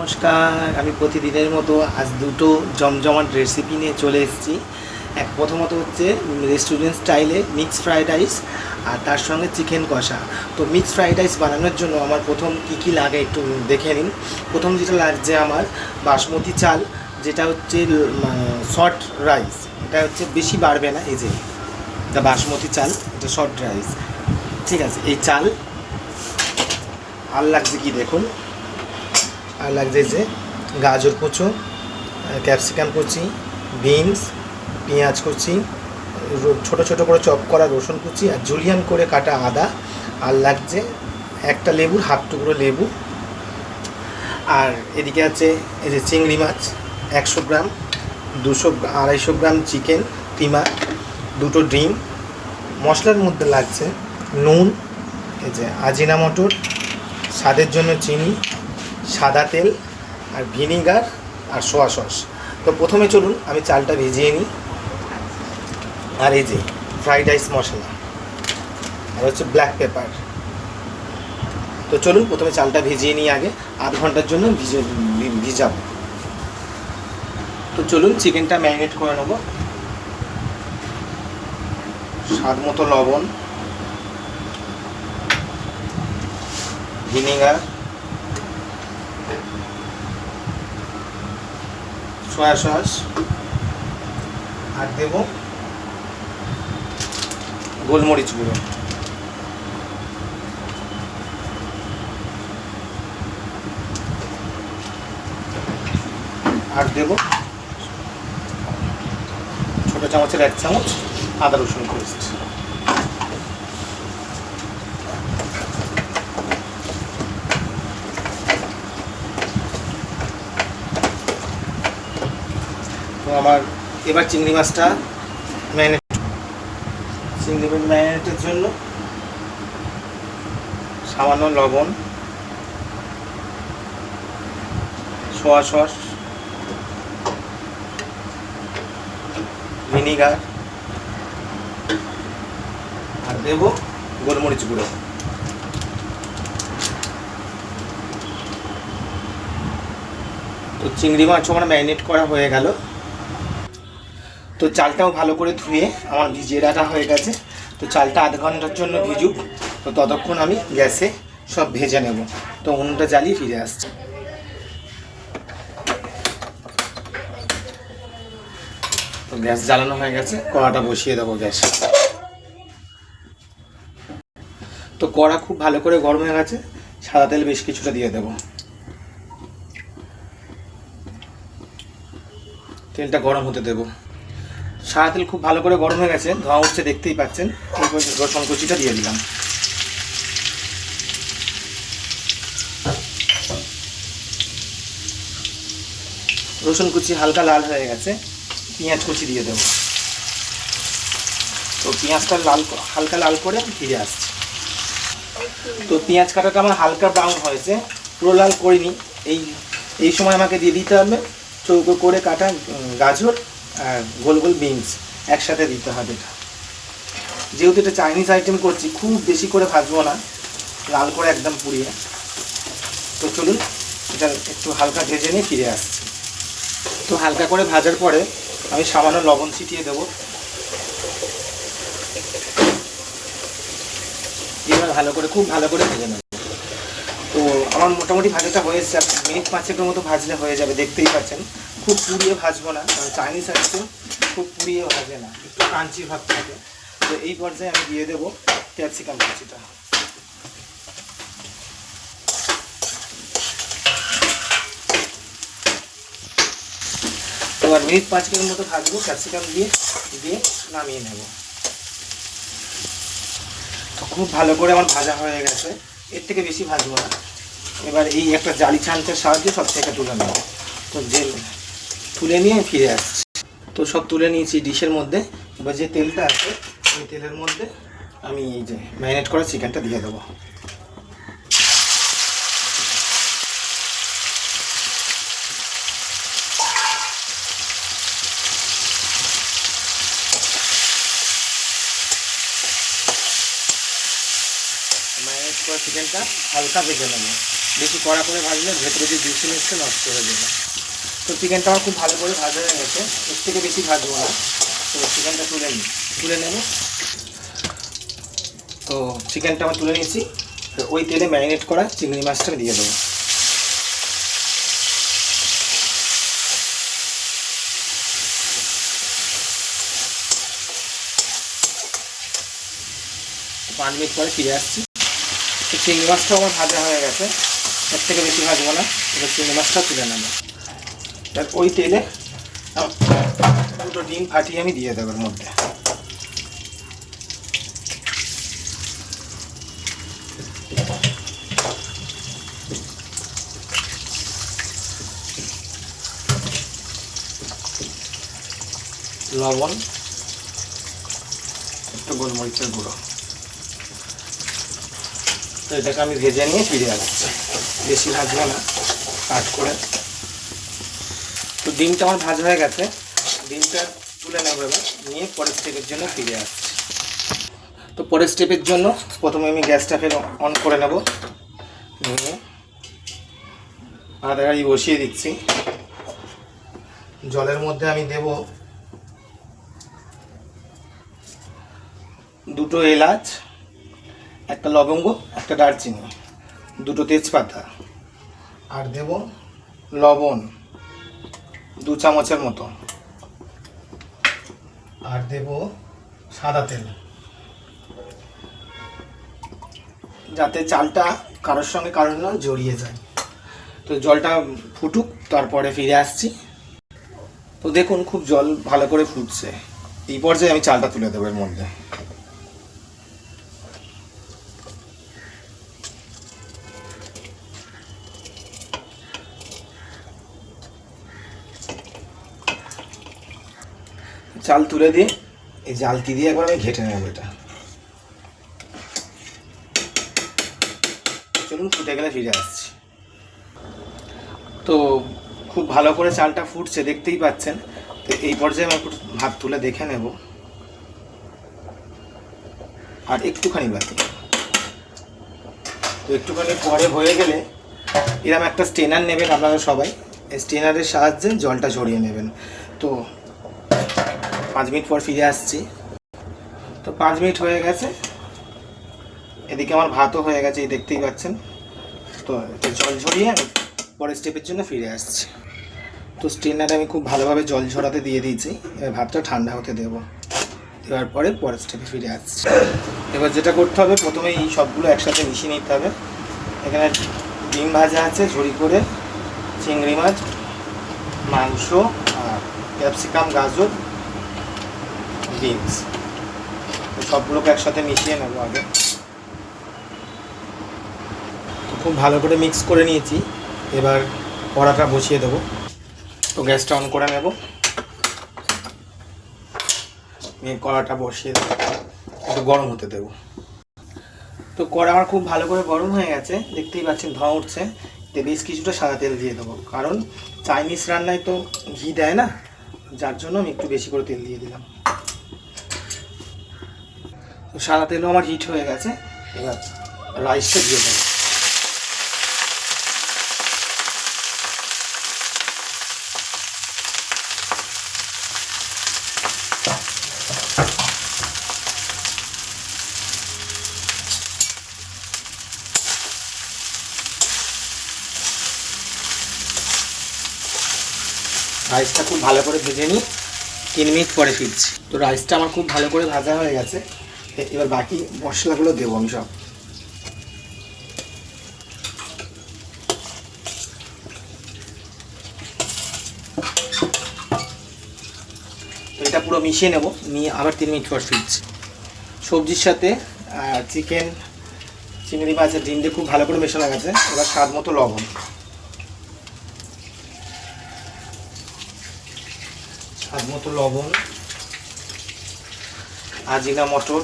নমস্কার, আমি প্রতিদিনের মতো আজ দুটো জমজমাট রেসিপি নিয়ে চলে এসেছি। এক প্রথমত হচ্ছে রেস্টুরেন্ট স্টাইলে মিক্স ফ্রাইড রাইস আর তার সঙ্গে চিকেন কষা। তো মিক্স ফ্রাইড রাইস বানানোর জন্য আমার প্রথম কী কী লাগে একটু দেখে নিন। প্রথম যেটা লাগছে আমার বাসমতি চাল, যেটা হচ্ছে শর্ট রাইস এটা হচ্ছে বেশি বাড়বে না, এই যে এটা বাসমতি চাল, এটা শর্ট রাইস ঠিক আছে, এই চাল, আর লাগছে কি দেখুন? আর লাগছে যে গাজর কুচো ক্যাপসিকাম কুচি, বিনস, পেঁয়াজ কুচি ছোট ছোট করে চপ করা রসুন কুচি আর জুলিয়ান করে কাটা আদা আর লাগছে একটা লেবুর হাফ টুকরো লেবু। আর এদিকে আছে এই যে চিংড়ি মাছ, একশো গ্রাম, দুশো আড়াইশো গ্রাম চিকেন, কিমা, দুটো ডিম। মশলার মধ্যে লাগছে নুন, এই যে আজিনা মটর, স্বাদের জন্য চিনি সাদা তেল আর ভিনিগার আর সোয়া সস। তো প্রথমে চলুন আমি চালটা ভিজিয়ে নিই। আর এই যে ফ্রাইড রাইস মশলা। আর হচ্ছে ব্ল্যাক পেপার তো চলুন প্রথমে চালটা ভিজিয়ে নিই আগে। আধ ঘণ্টার জন্য ভিজে ভিজাবো। তো চলুন চিকেনটা ম্যারিনেট করে নেব। স্বাদ মতো লবণ। ভিনিগার। সয়া সস আর দেব গোলমরিচ গুঁড়ো। আর দেব ছোট চামচের এক চামচ আদা রসুন পেস্ট তো আমার এবার চিংড়ি মাছটা ম্যারিনেট চিংড়ি মাছ ম্যারিনেটের জন্য সামান্য লবণ, সোয়া সস, ভিনিগার, আর দেব গোলমরিচ গুঁড়ো। তো চিংড়ি মাছও আমার ম্যারিনেট করা হয়ে গেল। তো চালটাও ভালো করে ধুয়ে আমার ভিজিয়ে রাখা হয়ে গেছে। তো চালটা আধ ঘণ্টার জন্য ভিজুক। তো ততক্ষণ আমি গ্যাসে সব ভেজে নেব। তো উনুনটা জ্বালিয়ে ফিরে আসছি। তো গ্যাস জ্বালানো হয়ে গেছে। কড়াটা বসিয়ে দেবো গ্যাসে। তো কড়া খুব ভালো করে গরম হয়ে গেছে। সাদা তেল বেশ কিছুটা দিয়ে দেবো। তেলটা গরম হতে দেবো। সাদা তেল খুব ভালো করে গরম হয়ে গেছে, ধোঁয়া উঠছে, দেখতেই পাচ্ছেন। রসুন কুচিটা দিয়ে দিলাম। রসুন কুচি হালকা লাল হয়ে গেছে, পেঁয়াজ কুচি দিয়ে দেবো। তো পেঁয়াজটা লাল হালকা লাল করে ফিরে আসছি। তো পেঁয়াজ কাটাটা আমার হালকা ব্রাউন হয়েছে, পুরো লাল করিনি। এই এই সময় আমাকে দিয়ে দিতে হবে, চৌকো করে কাটা গাজর। গোল গোল বিনস একসাথে দিতে হবে এটা। যেহেতু এটা চাইনিজ আইটেম করছি, খুব বেশি করে ভাজবো না, লাল করে একদম পুড়িয়ে। তো চলুন, এটা একটু হালকা ভেজে নিয়ে ফিরে আসছি। তো হালকা করে ভাজার পরে আমি সামান্য লবণ ছিটিয়ে দেবো। এবার ভালো করে, খুব ভালো করে ভেজে নেব। তো আমার মোটামুটি ভাজাটা হয়ে আর মিনিট পাঁচেকের মতো ভাজলে হয়ে যাবে, দেখতেই পাচ্ছেন। খুব পুড়িয়ে ভাজবো না, কারণ চাইনিজ আইটেম খুব পুড়িয়ে ভাজে না, একটু কাঞ্চি ভাব থাকে। তো এই পর্যায়ে আমি দিয়ে দেবো ক্যাপসিকাম কুচিটা। এবার মিনিট পাঁচেকের মতো ভাজবো ক্যাপসিকাম দিয়ে দিয়ে নামিয়ে নেব। তো খুব ভালো করে আমার ভাজা হয়ে গেছে, এর থেকে বেশি ভাজবো না। এবার এই একটা জালি ছাঁচের সাহায্যে সব থেকে তুলে নেব। তো যে তুলে নিয়ে ফিরে আসছি। তো সব তুলে নিয়েছি ডিশের মধ্যে। এবার যে তেলটা আছে, ওই তেলের মধ্যে আমি এই যে ম্যারিনেট করা চিকেনটা দিয়ে দেবো। ম্যারিনেট করা চিকেনটা হালকা ভেজে নেব। বেশি কড়া করে ভাজলে ভেতরে যে জুসিনেসটা নষ্ট হয়ে যাবে। তো চিকেনটা আমার খুব ভালো করে ভাজা হয়ে গেছে। এর থেকে বেশি ভাজবো না। তো চিকেনটা তুলে নিই তুলে নেব। তো চিকেনটা আমার তুলে নিয়েছি। তো ওই তেলে ম্যারিনেট করা চিংড়ি মাছটা দিয়ে দেবো। পাঁচ মিনিট পরে ফিরে আসছি। তো চিংড়ি মাছটাও আমার ভাজা হয়ে গেছে। এর থেকে বেশি ভাজবো না। এবার চিংড়ি মাছটাও তুলে নেব। এবার ওই তেলে দুটো ডিম ফাটিয়ে আমি দিয়ে দেবো মধ্যে। লবণ একটু গোলমরিচের গুঁড়ো। তো এটাকে আমি ভেজে নিয়ে ফিরে আসছি বেশি ভাজবো না কাট করে। ডিমটা আমার ভাজা হয়ে গেছে। ডিমটা তুলে নেব এবার, নিয়ে পরের স্টেপের জন্য ফিরে আসছি। তো পরের স্টেপের জন্য প্রথমে আমি গ্যাসটা ফের অন করে নেব। নিয়ে আদা গাড়ি বসিয়ে দিচ্ছি। জলের মধ্যে আমি দেব দুটো এলাচ, একটা লবঙ্গ, একটা দারচিনি, দুটো তেজপাতা। আর দেব লবণ। দু চামচের মতো। আর দেব সাদা তেল। যাতে চালটা কারোর সঙ্গে কারোর না জড়িয়ে যায়। তো জলটা ফুটুক, তারপরে ফিরে আসছি। তো দেখুন, খুব জল ভালো করে ফুটছে। এই পর্যায়ে আমি চালটা তুলে দেবো এর মধ্যে। চাল তুলে দিয়ে, এই জালতি দিয়ে একবার আমি ঘেটে নেব এটা। চলুন, ফুটে গেলে ফিরে আসছি। তো খুব ভালো করে চালটা ফুটছে, দেখতেই পাচ্ছেন। তো এই পর্যায়ে আমি একটু ভাত তুলে দেখে নেব। আর একটুখানি বাকি। তো একটুখানি পরে হয়ে গেলে এরকম একটা স্টেনার নেবেন আপনারা সবাই। স্টেনারের সাহায্যে জলটা ঝরিয়ে নেবেন। তো পাঁচ মিনিট পর ফিরে আসছি। তো পাঁচ মিনিট হয়ে গেছে। এদিকে আমার ভাতও হয়ে গেছে, এই দেখতেই পাচ্ছেন। তো জল ঝরিয়ে আমি পরের স্টেপের জন্য ফিরে আসছি। তো স্টেনারে আমি খুব ভালোভাবে জল ঝরাতে দিয়ে দিয়েছি। এবার ভাতটা ঠান্ডা হতে দেব। এবার পরে, পরের স্টেপে ফিরে আসছি। এবার যেটা করতে হবে প্রথমে এই সবগুলো একসাথে মিশিয়ে নিতে হবে। এখানে ডিম ভাজা আছে, ঝুড়ি করে, চিংড়ি মাছ, মাংস আর ক্যাপসিকাম, গাজর। বিনস সবগুলোকে একসাথে মিশিয়ে নেব আগে। খুব ভালো করে মিক্স করে নিয়েছি। এবার কড়াটা বসিয়ে দেবো। তো গ্যাসটা অন করে নেব। কড়াটা বসিয়ে দেবো। একটু গরম হতে দেবো। তো কড়া আমার খুব ভালো করে গরম হয়ে গেছে। দেখতেই পাচ্ছেন ধোঁয়া উঠছে। বেশ কিছুটা সাদা তেল দিয়ে দেবো। কারণ চাইনিজ রান্নায় তো ঘি দেয় না। যার জন্য আমি একটু বেশি করে তেল দিয়ে দিলাম। তো সাদা তেলও আমার হিট হয়ে গেছে। এবার রাইসটা দিয়ে দেবো রাইসটা খুব ভালো করে ভেজে নিই। তিন মিনিট পরে ফিরছি। তো রাইসটা আমার খুব ভালো করে ভাজা হয়ে গেছে। এবার বাকি মশলাগুলো দেবো আমি সব। এটা পুরো মিশিয়ে নেব, নিয়ে আবার তিন মিনিট পর ফিরছি। সবজির সাথে চিকেন চিংড়ি মাছের ডিম দিয়ে খুব ভালো করে মেশানো গেছে। এবার স্বাদ মতো লবণ। স্বাদ মতো লবণ আজিনা মটর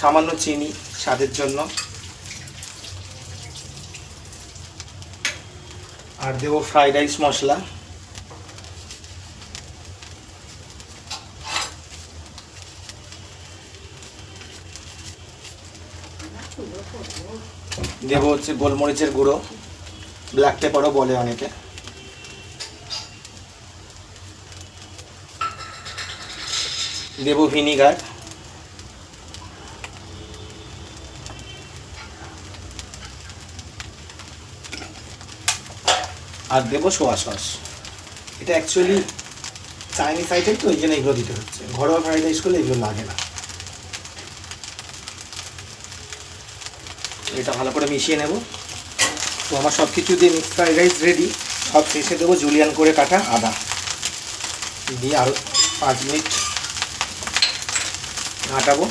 সামান্য চিনি স্বাদের জন্য। আর দেবো ফ্রাইড রাইস মশলা। দেব হচ্ছে গোলমরিচের গুঁড়ো। ব্ল্যাক পেপারও বলে অনেকে। দেবো ভিনিগার আর দেবো সোয়া সস। এটা অ্যাকচুয়ালি চাইনিজ আইটেম তো ওই জন্য এগুলো দিতে হচ্ছে। ঘরোয়া ফ্রাইড রাইস করলে এগুলো লাগে না। এটা ভালো করে মিশিয়ে নেব। তো আমার সব কিছু দিয়ে মিক্স ফ্রাইড রাইস রেডি সব শেষে দেবো জুলিয়ান করে কাটা আদা। দিয়ে আরও পাঁচ মিনিট ঘাটাবো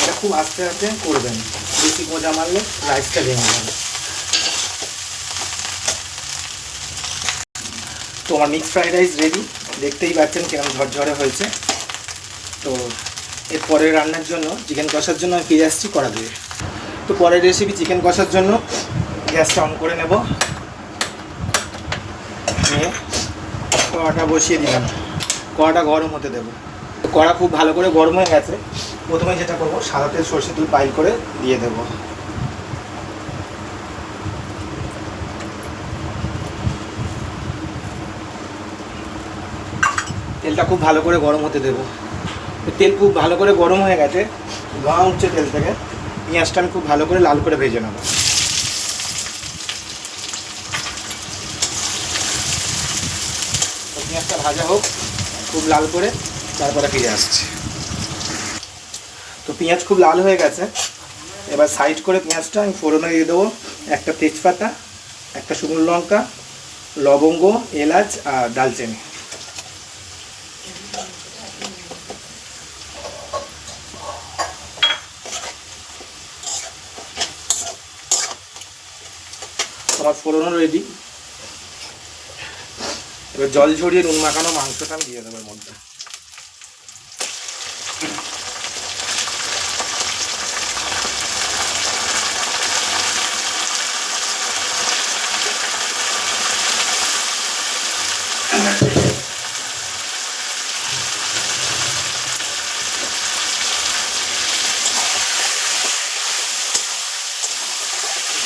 এটা খুব আস্তে আস্তে করবেন। বেশি মজা মারলে রাইসটা ভেঙে যাবে। তো আমার মিক্স ফ্রাইড রাইস রেডি দেখতেই পাচ্ছেন কেমন ঝরঝরে হয়েছে। তো এর পরের রান্নার জন্য চিকেন কষার জন্য আমি ফিরে আসছি কড়া দিয়ে তো পরের রেসিপি চিকেন কষার জন্য গ্যাসটা অন করে নেব। নিয়ে কড়াটা বসিয়ে দিলাম। কড়াটা গরম হতে দেবো। কড়া খুব ভালো করে গরম হয়ে গেছে। প্রথমে যেটা করব, সাদা তেল সর্ষে তেল পাইল করে দিয়ে দেবো। তেলটা খুব ভালো করে গরম হতে দেবো। তেল খুব ভালো করে গরম হয়ে গেছে, ধোঁয়া উঠছে তেল থেকে। পেঁয়াজটা আমি খুব ভালো করে লাল করে ভেজে নেব। পেঁয়াজটা ভাজা হোক, খুব লাল করে তারপরে ফিরে আসছে। তো পেঁয়াজ খুব লাল হয়ে গেছে। এবার সাইড করে পেঁয়াজটা আমি ফোড়নে দিয়ে দেবো একটা তেজপাতা, একটা শুকনো লঙ্কা, লবঙ্গ, এলাচ আর দালচিনি আমার ফোড়নও রেডি এবার জল ঝরিয়ে নুন মাখানো মাংসটা আমি দিয়ে দেবো এর মধ্যে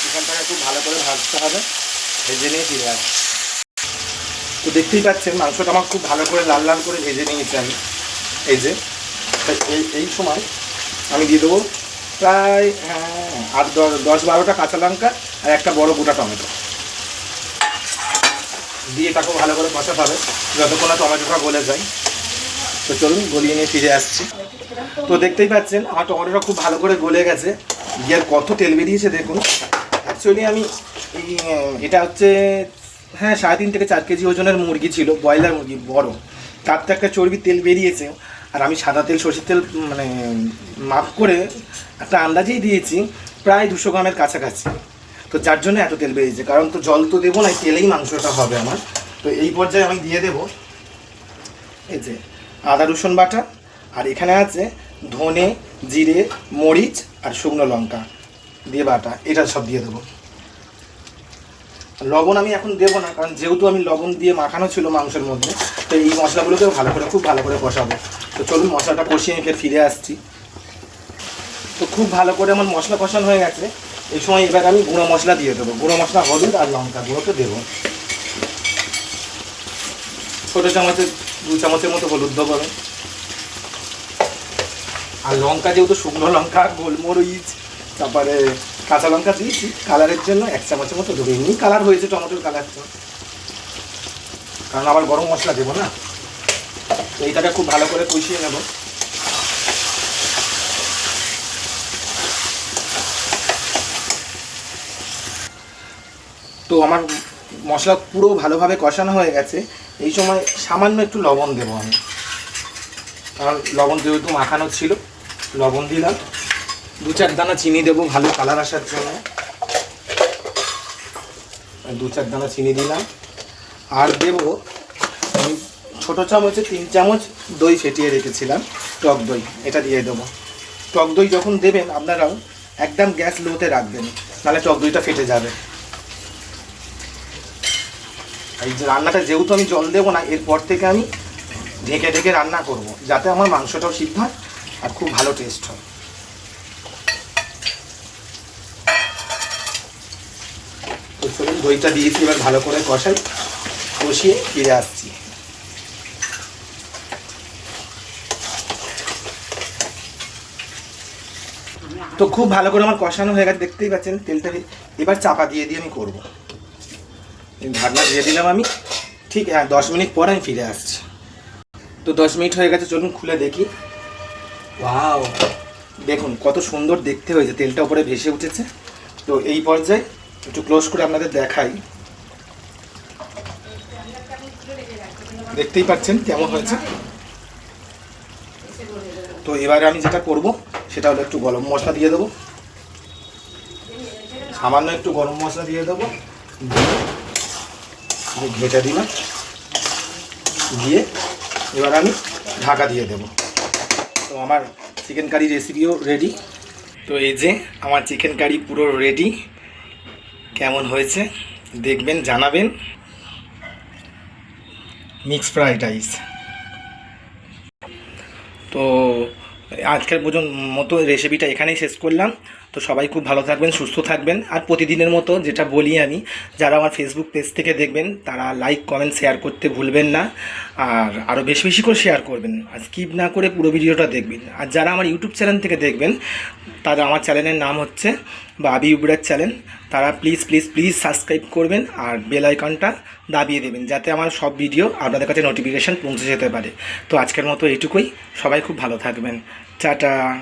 চিকেনটাকে খুব ভালো হবে। ভেজে নিয়ে ফিরে আসবে তো দেখতেই পাচ্ছেন মাংসটা আমার খুব ভালো করে লাল লাল করে ভেজে নিয়েছি আমি। এই যে এই এই সময় আমি দিয়ে দেবো প্রায় হ্যাঁ, আট দশ বারোটা কাঁচা লঙ্কা আর একটা বড় গোটা টমেটো। দিয়ে তাকেও ভালো করে কষাতে হবে যতক্ষণ না টমেটোটা গলে যায়। তো চলুন গলিয়ে নিয়ে ফিরে আসছি। তো দেখতেই পাচ্ছেন আমার টমেটোটা খুব ভালো করে গলে গেছে। গিয়ার কত তেল বেরিয়েছে দেখুন। অ্যাকচুয়ালি আমি এটা হচ্ছে হ্যাঁ সাড়ে তিন থেকে চার কেজি ওজনের মুরগি ছিল, ব্রয়লার মুরগি, বড়। তার তো একটা চর্বির তেল বেরিয়েছে, আর আমি সাদা তেল, সর্ষের তেল মানে মাপ করে একটা আন্দাজেই দিয়েছি, প্রায় দুশো গ্রামের কাছাকাছি। তো যার জন্য এত তেল বেরিয়েছে, কারণ তো জল তো দেবো না তেলেই মাংসটা হবে আমার। তো এই পর্যায়ে আমি দিয়ে দেবো, এই যে, আদা, রসুন বাটা, আর এখানে আছে ধনে, জিরে, মরিচ, আর শুকনো লঙ্কা দিয়ে বাটা। এটা সব দিয়ে দেবো। লবণ আমি এখন দেবো না, কারণ যেহেতু আমি লবণ দিয়ে মাখানো ছিল মাংসের মধ্যে, তো এই মশলাগুলোকেও ভালো করে, খুব ভালো করে কষাবো। তো চলুন মশলাটা কষিয়ে ফের ফিরে আসছি। তো খুব ভালো করে আমার মশলা কষানো হয়ে গেছে। এই সময় এবার আমি গুঁড়ো মশলা দিয়ে দেবো। গুঁড়ো মশলা হলুদ আর লঙ্কা গুঁড়োকে দেবো। ছোটো চামচের, দু চামচের মতো হলুদ দেবো আমি। আর লঙ্কা যেহেতু শুকনো লঙ্কা, গোলমরিচ, তারপরে কাঁচা লঙ্কা দিয়েছি, কালারের জন্য এক চামচের মতো দেবো এমনি কালার হয়েছে টমেটোর কালারটা কারণ আবার গরম মশলা দেবো না? তো এইটাকে খুব ভালো করে কষিয়ে নেব। তো আমার মশলা পুরো ভালোভাবে কষানো হয়ে গেছে। এই সময় সামান্য একটু লবণ দেবো আমি। কারণ লবণ যেহেতু মাখানো ছিল, লবণ দিলাম। দু চার দানা চিনি দেবো, ভালো কালার আসার জন্য। দু চার দানা চিনি দিলাম। আর দেবো, আমি ছোটো চামচে তিন চামচ দই ফেটিয়ে রেখেছিলাম, টক দই, এটা দিয়ে দেবো। টক দই যখন দেবেন, আপনারাও একদম গ্যাস লোতে রাখবেন, নাহলে টক দইটা ফেটে যাবে। এই যে রান্নাটা যেহেতু আমি জল দেবো না, এরপর থেকে আমি ঢেকে ঢেকে রান্না করব, যাতে আমার মাংসটাও সিদ্ধ হয় আর খুব ভালো টেস্ট হয়। দইটা দিয়েছি, এবার ভালো করে কষাই, কষিয়ে ফিরে আসছি। তো খুব ভালো করে আমার কষানো হয়ে গেছে, দেখতেই পাচ্ছেন তেলটা এবার চাপা দিয়ে দিয়ে আমি করব। ঢাকনা দিয়ে দিলাম আমি, ঠিক হ্যাঁ দশ মিনিট পর আমি ফিরে আসছি। তো দশ মিনিট হয়ে গেছে, চলুন খুলে দেখি। ওয়াও, দেখুন কত সুন্দর দেখতে হয়েছে, তেলটা উপরে ভেসে উঠেছে। তো এই পর্যায়ে একটু ক্লোজ করে আপনাদের দেখাই। দেখতেই পাচ্ছেন কেমন হয়েছে। তো এবারে আমি যেটা করব, সেটা হলো একটু গরম মশলা দিয়ে দেবো। সামান্য একটু গরম মশলা দিয়ে দেবো। দিয়ে ঘেটে দিলাম। দিয়ে এবার আমি ঢাকা দিয়ে দেবো। তো আমার চিকেন কারি রেসিপিও রেডি তো এই যে আমার চিকেন কারি পুরো রেডি কেমন হয়েছে দেখবেন, জানাবেন। Mix fried rice. তো আজকের পর্যন্ত মতো রেসিপিটা এখানেই শেষ করলাম। তো সবাই খুব ভালো থাকবেন, সুস্থ থাকবেন। আর প্রতিদিনের মতো যেটা বলি আমি, যারা আমার ফেসবুক পেজ থেকে দেখবেন, তারা লাইক কমেন্ট শেয়ার করতে ভুলবেন না। আর আরও বেশি বেশি করে শেয়ার করবেন। আর স্কিপ না করে পুরো ভিডিওটা দেখবেন। আর যারা আমার ইউটিউব চ্যানেল থেকে দেখবেন, তারা আমার চ্যানেলের নাম হচ্ছে বাবি উবরার চ্যানেল, তারা প্লিজ প্লিজ প্লিজ সাবস্ক্রাইব করবেন আর বেল আইকনটা দাবিয়ে দেবেন যাতে আমার সব ভিডিও আপনাদের কাছে নোটিফিকেশান পৌঁছে যেতে পারে। তো আজকের মতো এইটুকুই। সবাই খুব ভালো থাকবেন। টাটা।